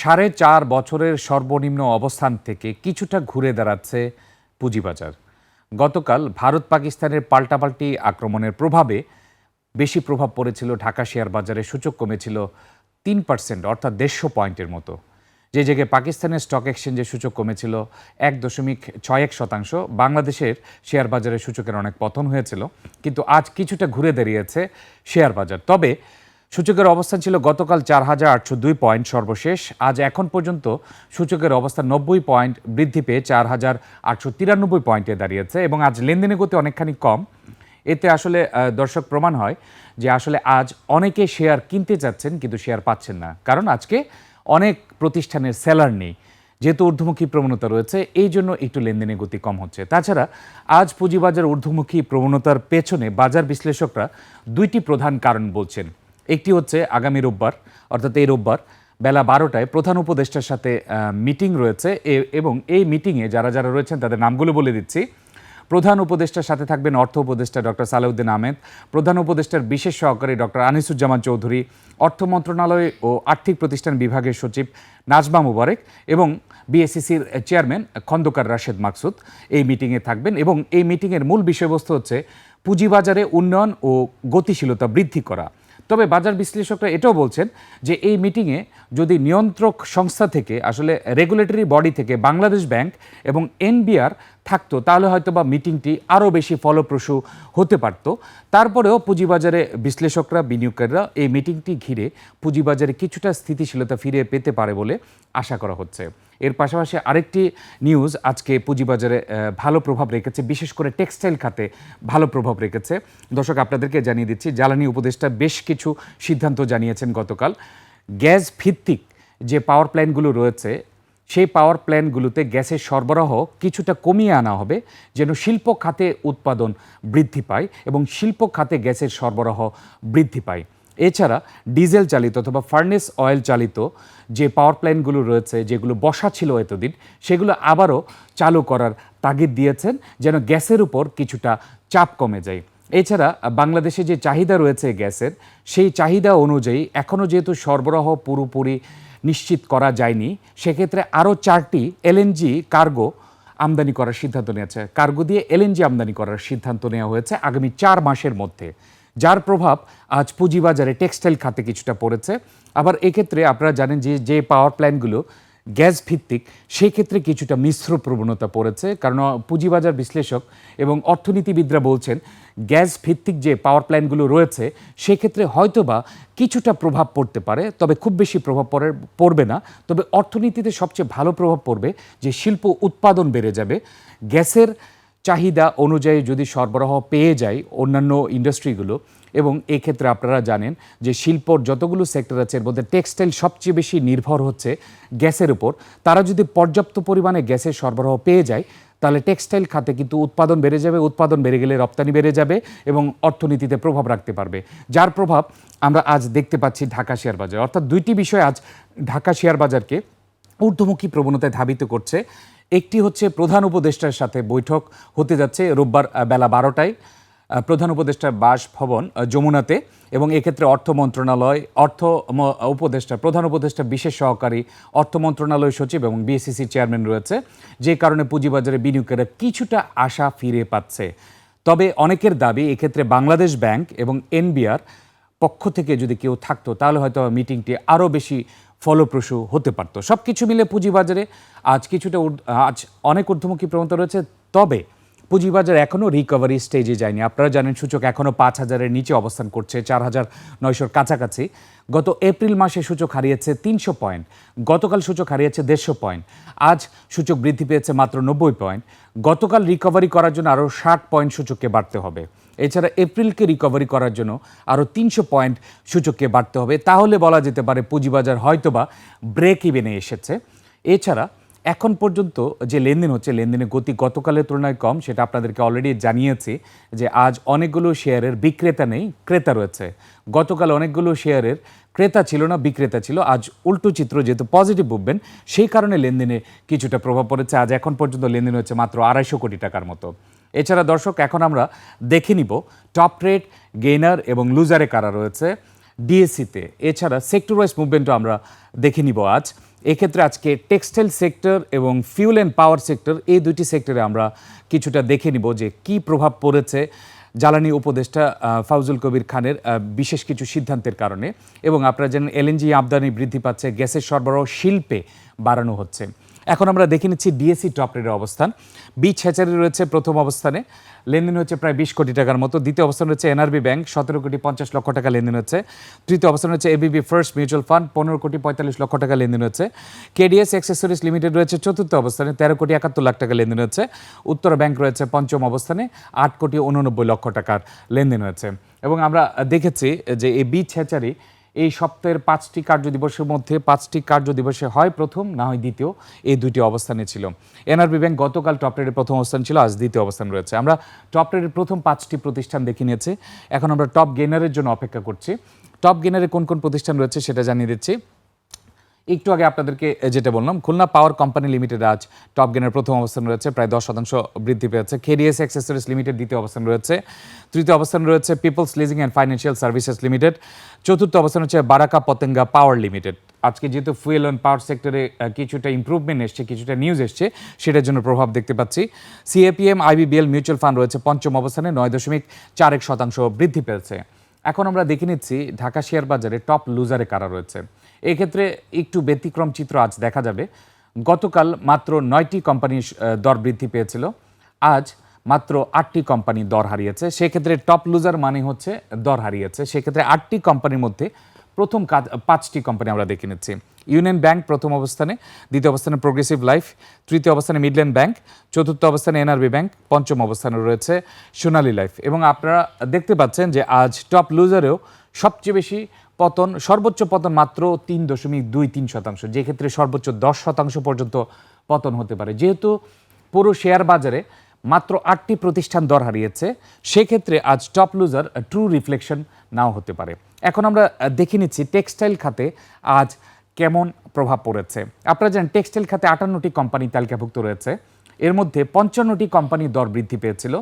সাড়ে চার বছরের সর্বনিম্ন অবস্থান থেকে কিছুটা ঘুরে দাঁড়াচ্ছে পুঁজিবাজার। গতকাল ভারত পাকিস্তানের পাল্টাপাল্টি আক্রমণের প্রভাবে বেশি প্রভাব পড়েছিল ঢাকা শেয়ার বাজারে, সূচক কমেছিল তিন পার্সেন্ট, অর্থাৎ দেড়শো পয়েন্টের মতো। যে জায়গায় পাকিস্তানের স্টক এক্সচেঞ্জে সূচক কমেছিল এক দশমিক ছয় এক শতাংশ, বাংলাদেশের শেয়ার বাজারে সূচকের অনেক পতন হয়েছিল, কিন্তু আজ কিছুটা ঘুরে দাঁড়িয়েছে শেয়ার বাজার। তবে সূচকের অবস্থান ছিল গতকাল চার হাজার আটশো দুই পয়েন্ট সর্বশেষ। আজ এখন পর্যন্ত সূচকের অবস্থান নব্বই পয়েন্ট বৃদ্ধি পেয়ে চার হাজার আটশো তিরানব্বই পয়েন্টে দাঁড়িয়েছে এবং আজ লেনদেনের গতি অনেকখানি কম। এতে আসলে দর্শক প্রমাণ হয় যে আসলে আজ অনেকে শেয়ার কিনতে চাচ্ছেন কিন্তু শেয়ার পাচ্ছেন না। কারণ আজকে অনেক প্রতিষ্ঠানের সেলার নেই, যেহেতু ঊর্ধ্বমুখী প্রবণতা রয়েছে, এই জন্য একটু লেনদেনের গতি কম হচ্ছে। তাছাড়া আজ পুঁজিবাজার ঊর্ধ্বমুখী প্রবণতার পেছনে বাজার বিশ্লেষকরা দুইটি প্রধান কারণ বলছেন। একটি হচ্ছে আগামী রোববার, অর্থাৎ এই রোববার বেলা বারোটায় প্রধান উপদেষ্টার সাথে মিটিং রয়েছে। এবং এই মিটিংয়ে যারা যারা রয়েছেন তাদের নামগুলো বলে দিচ্ছি। প্রধান উপদেষ্টার সাথে থাকবেন অর্থ উপদেষ্টা ডক্টর সালাউদ্দিন আহমেদ, প্রধান উপদেষ্টার বিশেষ সহকারী ডক্টর আনিসুজ্জামান চৌধুরী, অর্থ মন্ত্রণালয় ও আর্থিক প্রতিষ্ঠান বিভাগের সচিব নাজমা মুবারক এবং বিএসসিসির চেয়ারম্যান খন্দকার রাশেদ মাকসুদ এই মিটিংয়ে থাকবেন। এবং এই মিটিংয়ের মূল বিষয়বস্তু হচ্ছে পুঁজিবাজারে উন্নয়ন ও গতিশীলতা বৃদ্ধি করা। তবে বাজার বিশ্লেষকরা এটাও বলছেন যে এই মিটিংয়ে যদি নিয়ন্ত্রক সংস্থা থেকে, আসলে রেগুলেটরি বডি থেকে, বাংলাদেশ ব্যাংক এবং এনবিআর থাকতো, তাহলে হয়তো বা মিটিংটি আরও বেশি ফলপ্রসূ হতে পারত। তারপরেও পুঁজিবাজারে বিশ্লেষকরা, বিনিয়োগকারীরা এই মিটিংটি ঘিরে পুঁজিবাজারে কিছুটা স্থিতিশীলতা ফিরে পেতে পারে বলে আশা করা হচ্ছে। এর পাশাপাশি আরেকটি নিউজ আজকে পুঁজিবাজারে ভালো প্রভাব রেখেছে, বিশেষ করে টেক্সটাইল খাতে ভালো প্রভাব রেখেছে। দর্শক, আপনাদেরকে জানিয়ে দিচ্ছি, জ্বালানি উপদেষ্টা বেশ কিছু সিদ্ধান্ত জানিয়েছেন গতকাল। গ্যাস ভিত্তিক যে পাওয়ার প্ল্যান্টগুলো রয়েছে সেই পাওয়ার প্ল্যান্টগুলোতে গ্যাসের সরবরাহ কিছুটা কমিয়ে আনা হবে যেন শিল্প খাতে উৎপাদন বৃদ্ধি পায় এবং শিল্প খাতে গ্যাসের সরবরাহ বৃদ্ধি পায়। এছাড়া ডিজেল চালিত অথবা ফার্নেস অয়েল চালিত যে পাওয়ার প্ল্যান্টগুলো রয়েছে, যেগুলো বসা ছিল এতদিন, সেগুলো আবারও চালু করার তাগিদ দিয়েছেন যেন গ্যাসের উপর কিছুটা চাপ কমে যায়। এছাড়া বাংলাদেশে যে চাহিদা রয়েছে গ্যাসের, সেই চাহিদা অনুযায়ী এখনও যেহেতু সরবরাহ পুরোপুরি নিশ্চিত করা যায়নি। সেক্ষেত্রে আরও চারটি এলএনজি কার্গো আমদানি করার সিদ্ধান্ত নিয়েছে। কার্গো দিয়ে এলএনজি আমদানি করার সিদ্ধান্ত নেওয়া হয়েছে আগামী চার মাসের মধ্যে। যার প্রভাব আজ পুঁজিবাজারে টেক্সটাইল খাতে কিছুটা পড়েছে। আবার এক্ষেত্রে আপনারা জানেন যে যে পাওয়ার প্ল্যান্টগুলো গ্যাস ভিত্তিক সেই ক্ষেত্রে কিছুটা মিশ্র প্রবণতা পড়েছে। কারণ পুঁজিবাজার বিশ্লেষক এবং অর্থনীতিবিদরা বলছেন গ্যাস ভিত্তিক যে পাওয়ার প্ল্যান্টগুলো রয়েছে, সেক্ষেত্রে হয়তোবা কিছুটা প্রভাব পড়তে পারে। তবে খুব বেশি প্রভাব পড়ে, পড়বে না। তবে অর্থনীতিতে সবচেয়ে ভালো প্রভাব পড়বে যে শিল্প উৎপাদন বেড়ে যাবে। গ্যাসের চাহিদা অনুযায়ী যদি সরবরাহ পেয়ে যায় অন্যান্য ইন্ডাস্ট্রিগুলো, এবং এক্ষেত্রে আপনারা জানেন যে শিল্পর যতগুলো সেক্টর আছে, এর মধ্যে টেক্সটাইল সবচেয়ে বেশি নির্ভর হচ্ছে গ্যাসের উপর। তারা যদি পর্যাপ্ত পরিমাণে গ্যাসের সরবরাহ পেয়ে যায়, তাহলে টেক্সটাইল খাতে কিন্তু উৎপাদন বেড়ে যাবে, উৎপাদন বেড়ে গেলে রপ্তানি বেড়ে যাবে এবং অর্থনীতিতে প্রভাব রাখতে পারবে। যার প্রভাব আমরা আজ দেখতে পাচ্ছি ঢাকা শেয়ার বাজার। অর্থাৎ দুইটি বিষয় আজ ঢাকা শেয়ার বাজারকে ঊর্ধ্বমুখী প্রবণতায় ধাবিত করছে। একটি হচ্ছে প্রধান উপদেষ্টার সাথে বৈঠক হতে যাচ্ছে রোববার বেলা বারোটায়। প্রধান উপদেষ্টার বাসভবন যমুনাতে এবং এক্ষেত্রে অর্থ মন্ত্রণালয়, অর্থ উপদেষ্টা, প্রধান উপদেষ্টা, বিশেষ সহকারী অর্থ মন্ত্রণালয় সচিব এবং বিএসসিসি চেয়ারম্যান রয়েছে। যে কারণে পুঁজিবাজারে বিনিয়োগকারীরা কিছুটা আশা ফিরে পাচ্ছে। তবে অনেকের দাবি, এক্ষেত্রে বাংলাদেশ ব্যাংক এবং এনবিআর পক্ষ থেকে যদি কেউ থাকতো, তাহলে হয়তো মিটিংটি আরও বেশি ফলপ্রসূ হতে পারত। সব কিছু মিলে পুঁজিবাজারে আজ কিছুটা আজ অনেক ঊর্ধ্বমুখী প্রবণতা রয়েছে, তবে পুঁজিবাজার এখনও রিকভারি স্টেজে যায়নি। আপনারা জানেন সূচক এখনও পাঁচ হাজারের নিচে অবস্থান করছে, চার হাজার নয়শোর কাছাকাছি। গত এপ্রিল মাসে সূচক হারিয়েছে তিনশো পয়েন্ট, গতকাল সূচক হারিয়েছে দেড়শো পয়েন্ট, আজ সূচক বৃদ্ধি পেয়েছে মাত্র নব্বই পয়েন্ট। গতকাল রিকভারি করার জন্য আরও ষাট পয়েন্ট সূচককে বাড়তে হবে। এছাড়া এপ্রিলকে রিকভারি করার জন্য আরও তিনশো পয়েন্ট সূচককে বাড়তে হবে। তাহলে বলা যেতে পারে পুঁজিবাজার হয়তোবা ব্রেক ইভেনে এসেছে। এছাড়া এখন পর্যন্ত যে লেনদেন হচ্ছে, লেনদেনের গতি গতকালের তুলনায় কম, সেটা আপনাদেরকে অলরেডি জানিয়েছি যে আজ অনেকগুলো শেয়ারের বিক্রেতা নেই, ক্রেতা রয়েছে। গতকাল অনেকগুলো শেয়ারের ক্রেতা ছিল না, বিক্রেতা ছিল। আজ উল্টো চিত্র, যেহেতু পজিটিভ মুভমেন্ট সেই কারণে লেনদেনে কিছুটা প্রভাব পড়েছে। আজ এখন পর্যন্ত লেনদেন হচ্ছে মাত্র আড়াইশো কোটি টাকার মতো। এছাড়া দর্শক, এখন আমরা দেখে নিব টপ রেট গেইনার এবং লুজারে কারা রয়েছে ডিএসসিতে এছাড়া সেক্টর ওয়াইজ মুভমেন্টও আমরা দেখে নিব আজ। এক্ষেত্রে আজকে টেক্সটাইল সেক্টর এবং ফিউল অ্যান্ড পাওয়ার সেক্টর এই দুইটি সেক্টরে আমরা কিছুটা দেখে নিব যে কি প্রভাব পড়েছে জ্বালানি উপদেষ্টা ফাউজুল কবির খানের বিশেষ কিছু সিদ্ধান্তের কারণে। এবং আপনারা জানেন এলএনজি আমদানি বৃদ্ধি পাচ্ছে, গ্যাসের সরবরাহ শিল্পে বাড়ানো হচ্ছে। এখন আমরা দেখে নিচ্ছি ডিএসসি টপ রেটের অবস্থান। বিচ হ্যাচারি রয়েছে প্রথম অবস্থানে। লেনদেন হচ্ছে প্রায় বিশ কোটি টাকার মতো। দ্বিতীয় অবস্থান রয়েছে এনআরবি ব্যাংক সতেরো কোটি পঞ্চাশ লক্ষ টাকা লেনদেন হচ্ছে। তৃতীয় অবস্থান হচ্ছে এবিবি ফার্স্ট মিউচুয়াল ফান্ড পনেরো কোটি পঁয়তাল্লিশ লক্ষ টাকা লেনদেন হচ্ছে। কেডিএস অ্যাক্সেসরিজ লিমিটেড রয়েছে চতুর্থ অবস্থানে, তেরো কোটি একাত্তর লাখ টাকা লেনদেন হচ্ছে। উত্তর ব্যাংক রয়েছে পঞ্চম অবস্থানে, আট কোটি উননব্বই লক্ষ টাকার লেনদেন হয়েছে এবং আমরা দেখেছি যে এই বিচ হ্যাচারি এই সপ্তাহের পাঁচটি কার্য দিবসের মধ্যে পাঁচটি কার্য দিবসে হয় প্রথম, না হয় দ্বিতীয়। এই দুটি অবস্থানে ছিল। এনআরবি ব্যাংক গতকাল টপ রেটের প্রথম অবস্থান ছিল, আজ দ্বিতীয় অবস্থান রয়েছে। আমরা টপ রেটের প্রথম পাঁচটি প্রতিষ্ঠান দেখে নিয়েছি। এখন আমরা টপ গেনারের জন্য অপেক্ষা করছি। টপ গেনারে কোন কোন প্রতিষ্ঠান রয়েছে সেটা জানিয়ে দিচ্ছি। একটু আগে আপনাদেরকে যেটা বললাম, খুলনা পাওয়ার কোম্পানি লিমিটেড আজ টপ গেনের প্রথম অবস্থান রয়েছে, প্রায় দশ শতাংশ বৃদ্ধি পেয়েছে। কেডিএস অ্যাক্সেসরিজ লিমিটেড দ্বিতীয় অবস্থান রয়েছে। তৃতীয় অবস্থান রয়েছে people's leasing and financial services limited চতুর্থ অবস্থান হচ্ছে বারাকা পতেঙ্গা পাওয়ার লিমিটেড আজকে যেহেতু ফুয়েল অ্যান্ড পাওয়ার সেক্টরে কিছুটা ইমপ্রুভমেন্ট এসছে, কিছুটা নিউজ এসছে, সেটার জন্য প্রভাব দেখতে পাচ্ছি। সিএপিএম আইবিবিএল মিউচুয়াল ফান্ড রয়েছে, পঞ্চম অবস্থানে, নয় দশমিক চার এক শতাংশ বৃদ্ধি পেয়েছে। এখন আমরা দেখে নিচ্ছি, ঢাকা শেয়ার বাজারে টপ লুজারে কারা রয়েছে? এক্ষেত্রে একটু ব্যতিক্রম চিত্র আজ দেখা যাবে। গতকাল মাত্র নয়টি কোম্পানি দর বৃদ্ধি পেয়েছিল। আজ মাত্র আটটি কোম্পানি দর হারিয়েছে। সেক্ষেত্রে টপ লুজার মানে হচ্ছে দর হারিয়েছে। সেক্ষেত্রে আটটি কোম্পানির মধ্যে প্রথম কাজ, পাঁচটি কোম্পানি আমরা দেখে নিচ্ছি। ইউনিয়ন ব্যাংক প্রথম অবস্থানে, দ্বিতীয় অবস্থানে প্রোগ্রেসিভ লাইফ, তৃতীয় অবস্থানে মিডল্যান্ড ব্যাংক, চতুর্থ অবস্থানে এনআরবি ব্যাংক, পঞ্চম অবস্থানে রয়েছে সোনালী লাইফ। এবং আপনারা দেখতে পাচ্ছেন যে আজ টপ লুজারেও সবচেয়ে বেশি পতন, সর্বোচ্চ পতন মাত্র তিন দশমিক দুই তিন শতাংশ, যে ক্ষেত্রে সর্বোচ্চ দশ শতাংশ পর্যন্ত পতন হতে পারে। যেহেতু পুরো শেয়ার বাজারে মাত্র আটটি প্রতিষ্ঠান দর হারিয়েছে, সেক্ষেত্রে আজ টপ লুজার ট্রু রিফ্লেকশন নাও হতে পারে। এখন আমরা দেখে নিচ্ছি টেক্সটাইল খাতে আজ কেমন প্রভাব পড়েছে। আপনারা জানেন টেক্সটাইল খাতে আটান্নটি কোম্পানি তালিকাভুক্ত রয়েছে। এর মধ্যে পঞ্চান্নটি কোম্পানি দর বৃদ্ধি পেয়েছিল।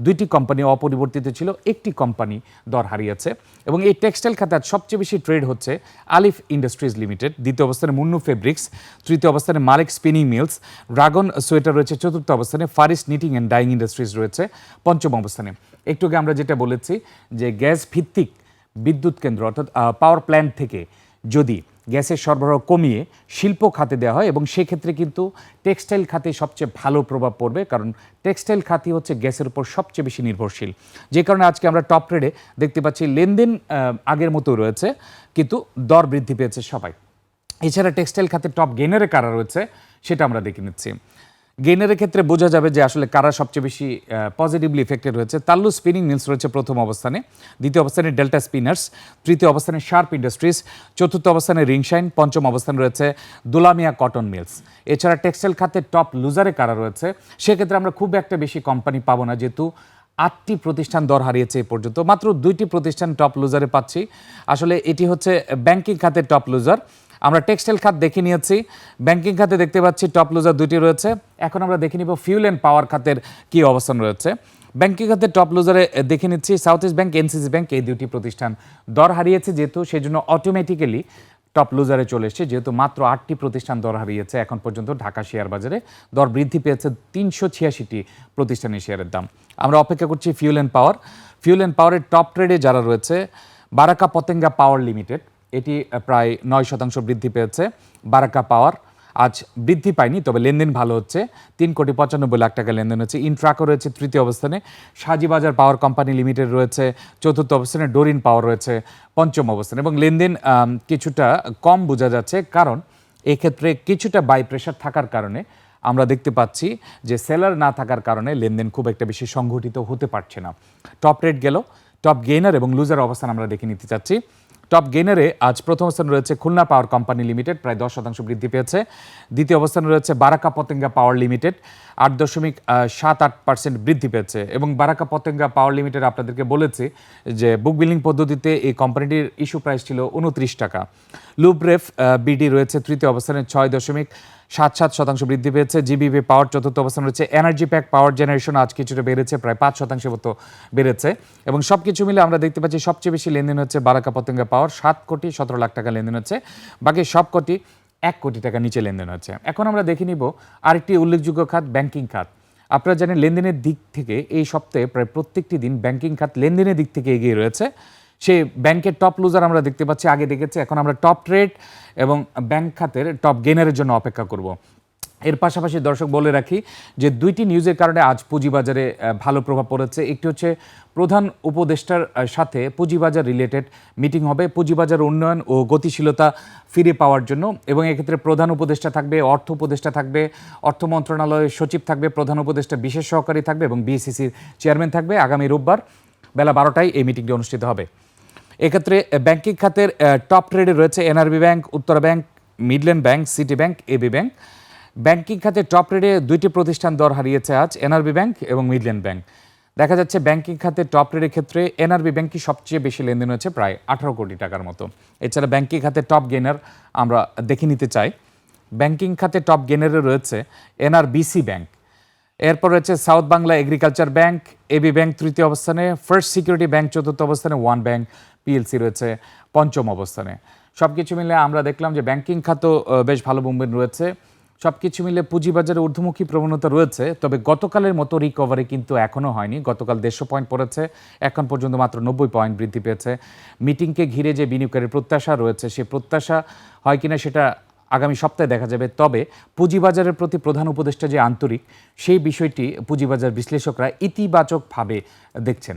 দুইটি কোম্পানি অপরিবর্তিত ছিল, একটি কোম্পানি দর হারিয়েছে এবং এই টেক্সটাইল খাতে আজ সবচেয়ে বেশি ট্রেড হচ্ছে আলিফ ইন্ডাস্ট্রিজ লিমিটেড। দ্বিতীয় অবস্থানে মুন্নু ফেব্রিক্স, তৃতীয় অবস্থানে Malik spinning mills, dragon sweater রয়েছে, চতুর্থ অবস্থানে Faris knitting and dyeing industries রয়েছে, পঞ্চম অবস্থানে। একটু আগে আমরা যেটা বলেছি যে গ্যাস ভিত্তিক বিদ্যুৎ কেন্দ্র অর্থাৎ পাওয়ার প্ল্যান্ট থেকে যদি গ্যাসের সরবরাহ কমিয়ে শিল্প খাতে দেওয়া হয় এবং সেক্ষেত্রে কিন্তু টেক্সটাইল খাতে সবচেয়ে ভালো প্রভাব পড়বে কারণ টেক্সটাইল খাতই হচ্ছে গ্যাসের উপর সবচেয়ে বেশি নির্ভরশীল। যে কারণে আজকে আমরা টপ ট্রেডে দেখতে পাচ্ছি লেনদেন আগের মতো রয়েছে কিন্তু দর বৃদ্ধি পেয়েছে সবাই। এছাড়া টেক্সটাইল খাতে টপ গেনারে কারা রয়েছে সেটা আমরা দেখে নিচ্ছি। গেইনারের ক্ষেত্রে বোঝা যাবে যে আসলে কারা সবচেয়ে বেশি পজিটিভলি ইফেক্টেড হয়েছে তাল্লু স্পিনিং মিলস রয়েছে প্রথম অবস্থানে, দ্বিতীয় অবস্থানে ডেল্টা স্পিনার্স তৃতীয় অবস্থানে শার্প ইন্ডাস্ট্রিজ চতুর্থ অবস্থানে রিংশাইন পঞ্চম অবস্থানে রয়েছে দুলামিয়া কটন মিলস এছাড়া টেক্সটাইল খাতে টপ লুজারে কারা রয়েছে, সেক্ষেত্রে আমরা খুব একটা বেশি কোম্পানি পাবো না, যেহেতু আটটি প্রতিষ্ঠান দর হারিয়েছে এই পর্যন্ত। মাত্র দুইটি প্রতিষ্ঠান টপ লুজারে পাচ্ছি। আসলে এটি হচ্ছে ব্যাংকিং খাতের টপ লুজার আমরা টেক্সটাইল খাত দেখে নিয়েছি। ব্যাংকিং খাতে দেখতে পাচ্ছি টপ লুজার দুটি রয়েছে। এখন আমরা দেখে নিব ফিউল অ্যান্ড পাওয়ার খাতের কি অবস্থান রয়েছে। ব্যাংকিং খাতের টপ লুজারে দেখে নিচ্ছি south east bank NCC bank এই দুটি প্রতিষ্ঠান দর হারিয়েছে যেহেতু সেই জন্য অটোমেটিক্যালি টপ লুজারে চলে এসেছে, যেহেতু মাত্র আটটি প্রতিষ্ঠান দর হারিয়েছে। এখন পর্যন্ত ঢাকা শেয়ার বাজারে দর বৃদ্ধি পেয়েছে তিনশো ছিয়াশিটি প্রতিষ্ঠানের শেয়ারের দাম। আমরা অপেক্ষা করছি fuel and power fuel and পাওয়ারের টপ ট্রেডে যারা রয়েছে, বারাকা পতেঙ্গা পাওয়ার লিমিটেড এটি প্রায় নয় শতাংশ বৃদ্ধি পেয়েছে। বারাকা পাওয়ার আজ বৃদ্ধি পায়নি, তবে লেনদেন ভালো হচ্ছে। তিন কোটি পঁচানব্বই লাখ টাকা লেনদেন হচ্ছে। ইনট্রাকো রয়েছে তৃতীয় অবস্থানে। সাজিবাজার পাওয়ার কোম্পানি লিমিটেড রয়েছে। চতুর্থ অবস্থানে ডোরিন পাওয়ার রয়েছে, পঞ্চম অবস্থানে। এবং লেনদেন কিছুটা কম বোঝা যাচ্ছে কারণ এক্ষেত্রে কিছুটা বাই প্রেশার থাকার কারণে আমরা দেখতে পাচ্ছি যে সেলার না থাকার কারণে লেনদেন খুব একটা বেশি সংঘটিত হতে পারছে না। টপ রেট গেল, টপ গেইনার এবং লুজার অবস্থান আমরা দেখে নিতে চাচ্ছি। টপ গেনারে আজ প্রথম অবস্থানে রয়েছে খুলনা পাওয়ার কোম্পানি লিমিটেড, প্রায় দশ শতাংশ বৃদ্ধি পেয়েছে। দ্বিতীয় অবস্থানে রয়েছে বারাকা পতেঙ্গা পাওয়ার লিমিটেড, আট দশমিক সাত আট পার্সেন্ট বৃদ্ধি পেয়েছে। এবং বারাকা পতেঙ্গা পাওয়ার লিমিটেড আপনাদেরকে বলেছি যে, বুক বিলিং পদ্ধতিতে এই কোম্পানিটির ইস্যু প্রাইস ছিল উনত্রিশ টাকা। লুব্রেফ বিডি রয়েছে তৃতীয় অবস্থানে ছয় দশমিক সাত সাত শতাংশ বৃদ্ধি পেয়েছে। জিবিপি পাওয়ার চতুর্থ অবস্থান রয়েছে। এনার্জি প্যাক পাওয়ার জেনারেশন আজ কিছুটা বেড়েছে, প্রায় পাঁচ শতাংশের মতো বেড়েছে। এবং সব কিছু মিলে আমরা দেখতে পাচ্ছি সবচেয়ে বেশি লেনদেন হচ্ছে বারাকা পতঙ্গা পাওয়ার। সাত কোটি সতেরো লাখ টাকা লেনদেন হচ্ছে। বাকি সব কোটি এক কোটি টাকা নিচে লেনদেন হচ্ছে। এখন আমরা দেখে নিব আরেকটি উল্লেখযোগ্য খাত, ব্যাংকিং খাত। আপনারা জানেন লেনদেনের দিক থেকে এই সপ্তাহে প্রায় প্রত্যেকটি দিন ব্যাংকিং খাত লেনদেনের দিক থেকে এগিয়ে রয়েছে। সেই ব্যাংকের টপ লুজার আমরা দেখতে পাচ্ছি, আগে দেখেছি, এখন আমরা টপ ট্রেড এবং ব্যাংক খাতের টপ গেনারের জন্য অপেক্ষা করব। এর পাশাপাশি দর্শক বলে রাখি যে দুইটি নিউজের কারণে আজ পুঁজিবাজারে ভালো প্রভাব পড়েছে। একটি হচ্ছে প্রধান উপদেষ্টার সাথে পুঁজিবাজার রিলেটেড মিটিং হবে। পুঁজিবাজার উন্নয়ন ও গতিশীলতা ফিরে পাওয়ার জন্য এবং এক্ষেত্রে প্রধান উপদেষ্টা থাকবে, অর্থ উপদেষ্টা থাকবে, অর্থ মন্ত্রণালয়ের সচিব থাকবে, প্রধান উপদেষ্টা বিশেষ সহকারী থাকবে এবং বিএসিসির চেয়ারম্যান থাকবে। আগামী রোববার বেলা বারোটায় এই মিটিংটি অনুষ্ঠিত হবে। এক্ষেত্রে ব্যাংকিং খাতের টপ ট্রেডে রয়েছে NRB bank Uttara bank Midland bank city bank AB bank banking খাতে টপ ট্রেডে দুইটি প্রতিষ্ঠান দর হারিয়েছে আজ এনআরবি ব্যাংক এবং মিডল্যান্ড ব্যাংক দেখা যাচ্ছে ব্যাংকিং খাতে টপ ট্রেডের ক্ষেত্রে এনআরবি ব্যাংকই সবচেয়ে বেশি লেনদেন হয়েছে, প্রায় আঠারো কোটি টাকার মতো। এছাড়া ব্যাংকিং খাতে টপ গেনার আমরা দেখে নিতে চাই। ব্যাংকিং খাতে টপ গেনারে রয়েছে এনআরবিসি ব্যাংক এরপর রয়েছে south Bangla agriculture bank AB bank তৃতীয় অবস্থানে ফার্স্ট সিকিউরিটি ব্যাংক চতুর্থ অবস্থানে ওয়ান ব্যাংক পিএলসি রয়েছে পঞ্চম অবস্থানে। সব কিছু মিলে আমরা দেখলাম যে ব্যাংকিং খাতও বেশ ভালো মুভমেন্ট রয়েছে। সব কিছু মিলে পুঁজিবাজারে ঊর্ধ্বমুখী প্রবণতা রয়েছে, তবে গতকালের মতো রিকভারি কিন্তু এখনও হয়নি। গতকাল দেড়শো পয়েন্ট পড়েছে, এখন পর্যন্ত মাত্র নব্বই পয়েন্ট বৃদ্ধি পেয়েছে। মিটিংকে ঘিরে যে বিনিয়োগকারীর প্রত্যাশা রয়েছে, সে প্রত্যাশা হয় কিনা সেটা আগামী সপ্তাহে দেখা যাবে। তবে পুঁজিবাজারের প্রতি প্রধান উপদেষ্টা যে আন্তরিক, সেই বিষয়টি পুঁজিবাজার বিশ্লেষকরা ইতিবাচকভাবে দেখছেন।